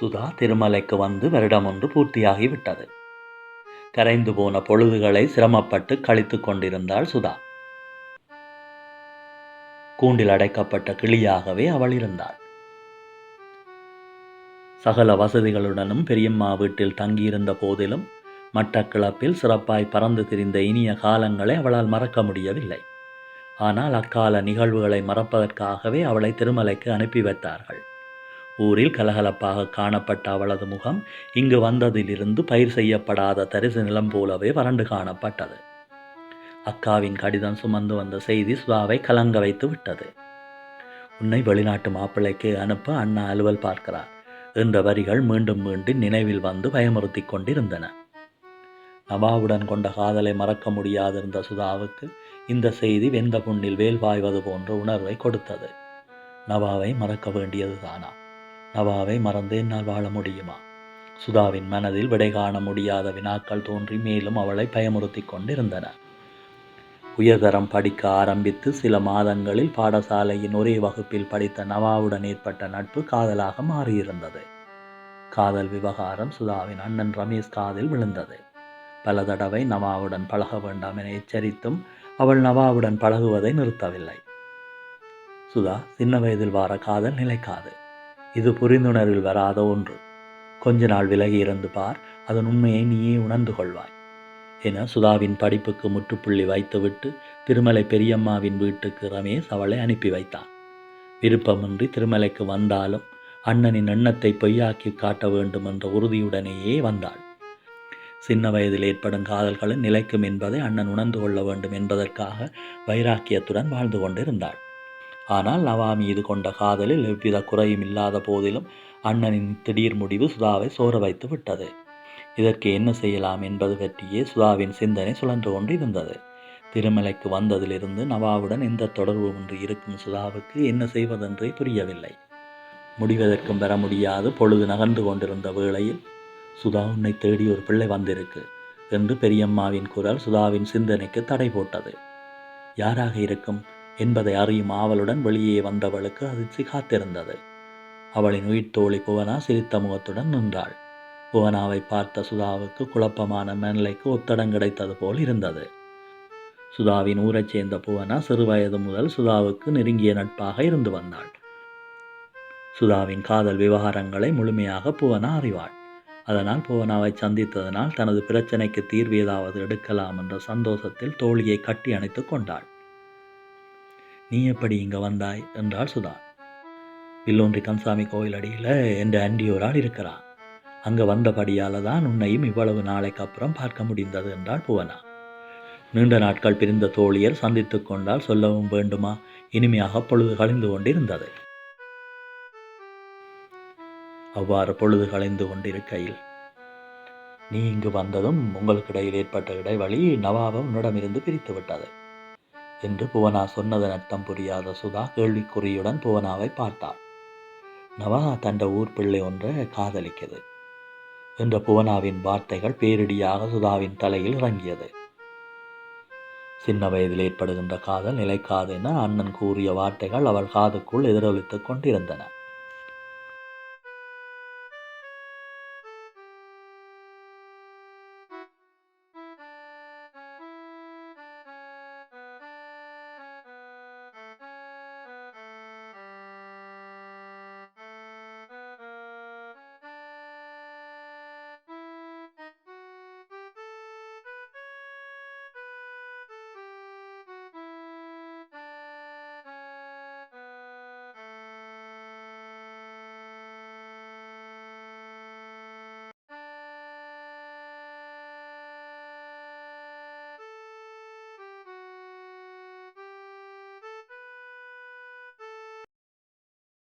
சுதா திருமலைக்கு வந்து வருடம் ஒன்று பூர்த்தியாகிவிட்டது. கரைந்து போன பொழுதுகளை சிரமப்பட்டு கழித்து கொண்டிருந்தாள் சுதா. கூண்டில் அடைக்கப்பட்ட கிளியாகவே அவள் இருந்தாள். சகல வசதிகளுடனும் பெரியம்மா வீட்டில் தங்கியிருந்த போதிலும் மட்டக்கிளப்பில் சிறப்பாய் பறந்து திரிந்த இனிய காலங்களை அவளால் மறக்க முடியவில்லை. ஆனால் அக்கால நிகழ்வுகளை மறப்பதற்காகவே அவளை திருமலைக்கு அனுப்பி வைத்தார்கள். ஊரில் கலகலப்பாக காணப்பட்ட அவளது முகம் இங்கு வந்ததிலிருந்து பயிர் செய்யப்படாத தரிசு நிலம் போலவே வறண்டு காணப்பட்டது. அக்காவின் கடிதம் சுமந்து வந்த செய்தி சுதாவை கலங்க வைத்து விட்டது. உன்னை வெளிநாட்டு மாப்பிள்ளைக்கு அனுப்ப அண்ணா அலுவல் பார்க்கிறார் என்ற வரிகள் மீண்டும் மீண்டும் நினைவில் வந்து பயமுறுத்தி கொண்டிருந்தன. நவாவுடன் கொண்ட காதலை மறக்க முடியாதிருந்த சுதாவுக்கு இந்த செய்தி வெந்த புண்ணில் வேல் பாய்வது போன்ற உணர்வை கொடுத்தது. நவாவை மறக்க வேண்டியது தானா நவாவை மறந்து என்னால் வாழ முடியுமா? சுதாவின் மனதில் விடை காண முடியாத வினாக்கள் தோன்றி மேலும் அவளை பயமுறுத்தி கொண்டிருந்தன. உயர்தரம் படிக்க ஆரம்பித்து சில மாதங்களில் பாடசாலையின் ஒரே வகுப்பில் படித்த நவாவுடன் ஏற்பட்ட நட்பு காதலாக மாறியிருந்தது. காதல் விவகாரம் சுதாவின் அண்ணன் ரமேஷ் காதில் விழுந்தது. பல தடவை நவாவுடன் பழக வேண்டாம் என எச்சரித்தும் அவள் நவாவுடன் பழகுவதை நிறுத்தவில்லை. சுதா சின்ன வயதில் வார காதல் நிலைக்காது. இது புரிந்துணர்வில் வராத ஒன்று. கொஞ்ச நாள் விலகி இருந்து பார் அதன் உண்மையை நீயே உணர்ந்து கொள்வாய். என சுதாவின் படிப்புக்கு முற்றுப்புள்ளி வைத்துவிட்டு திருமலை பெரியம்மாவின் வீட்டுக்கு ரமேஷ் அவளை அனுப்பி வைத்தான். விருப்பமின்றி திருமலைக்கு வந்தாலும் அண்ணனின் எண்ணத்தை பொய்யாக்கி காட்ட வேண்டும் என்ற உறுதியுடனேயே வந்தாள். சின்ன வயதில் ஏற்படும் காதல்களும் நிலைக்கும் என்பதை அண்ணன் உணர்ந்து கொள்ள வேண்டும் என்பதற்காக வைராக்கியத்துடன் வாழ்ந்து கொண்டிருந்தாள். ஆனால் நவா மீது கொண்ட காதலில் எவ்வித குறையும் இல்லாத போதிலும் அண்ணனின் திடீர் முடிவு சுதாவை சோர வைத்து விட்டது. இதற்கு என்ன செய்யலாம் என்பது பற்றியே சுதாவின் சிந்தனை சுழன்று கொண்டு இருந்தது திருமலைக்கு வந்ததிலிருந்து நவாவுடன் எந்த ஒன்று இருக்கும் சுதாவுக்கு என்ன செய்வதென்றே புரியவில்லை. முடிவதற்கும் பெற முடியாது பொழுது நகர்ந்து கொண்டிருந்த வேளையில் சுதா உன்னை தேடி ஒரு பிள்ளை வந்திருக்கு என்று பெரியம்மாவின் குரல் சுதாவின் சிந்தனைக்கு தடை போட்டது. யாராக இருக்கும்? என்பதை அறியும் ஆவலுடன் வெளியே வந்தவளுக்கு அதிர்ச்சி காத்திருந்தது அவளின் உயிர் தோழி புவனா சிரித்த முகத்துடன் நின்றாள். புவனாவை பார்த்த சுதாவுக்கு குழப்பமான மனநிலைக்கு ஒத்தடம் கிடைத்தது போல் இருந்தது. சுதாவின் ஊரைச் சேர்ந்த புவனா சிறுவயது முதல் சுதாவுக்கு நெருங்கிய நட்பாக இருந்து வந்தாள். சுதாவின் காதல் விவகாரங்களை முழுமையாக புவனா அறிவாள். அதனால் புவனாவை சந்தித்ததனால் தனது பிரச்சனைக்கு தீர்வு ஏதாவது எடுக்கலாம் என்ற சந்தோஷத்தில் தோழியை கட்டி அணைத்து கொண்டாள். நீ எப்படி இங்கே வந்தாய்? என்றாள் சுதா. வில்லோன்றி கன்சாமி கோயில் அடியில் என்ற அண்டி ஒரு ஆள் இருக்கிறா அங்கே வந்தபடியால் தான் உன்னையும் இவ்வளவு நாளைக்கு அப்புறம் பார்க்க முடிந்தது என்றாள் புவனா. நீண்ட நாட்கள் பிரிந்த தோழியர் சந்தித்து கொண்டால் சொல்லவும் வேண்டுமா? இனிமையாக பொழுது கழிந்து கொண்டிருந்தது. அவ்வாறு பொழுது கலைந்து கொண்டிருக்கையில் நீ இங்கு வந்ததும் உங்களுக்கு இடையில் ஏற்பட்ட இடைவெளி நவாபம் உன்னிடமிருந்து பிரித்து விட்டது. என்று புவனா சொன்னதன் அர்த்தம் புரியாத சுதா கேள்விக்குறியுடன் புவனாவை பார்த்தாள். நவா தண்ட ஊர் பிள்ளை ஒன்றை காதலிக்கிறது என்ற புவனாவின் வார்த்தைகள் பேரிடியாக சுதாவின் தலையில் இறங்கியது. சின்ன வயதில் ஏற்படுகின்ற காதல் நிலைக்காது என அண்ணன் கூறிய வார்த்தைகள் அவள் காதுக்குள் எதிரொலித்துக் கொண்டிருந்தன.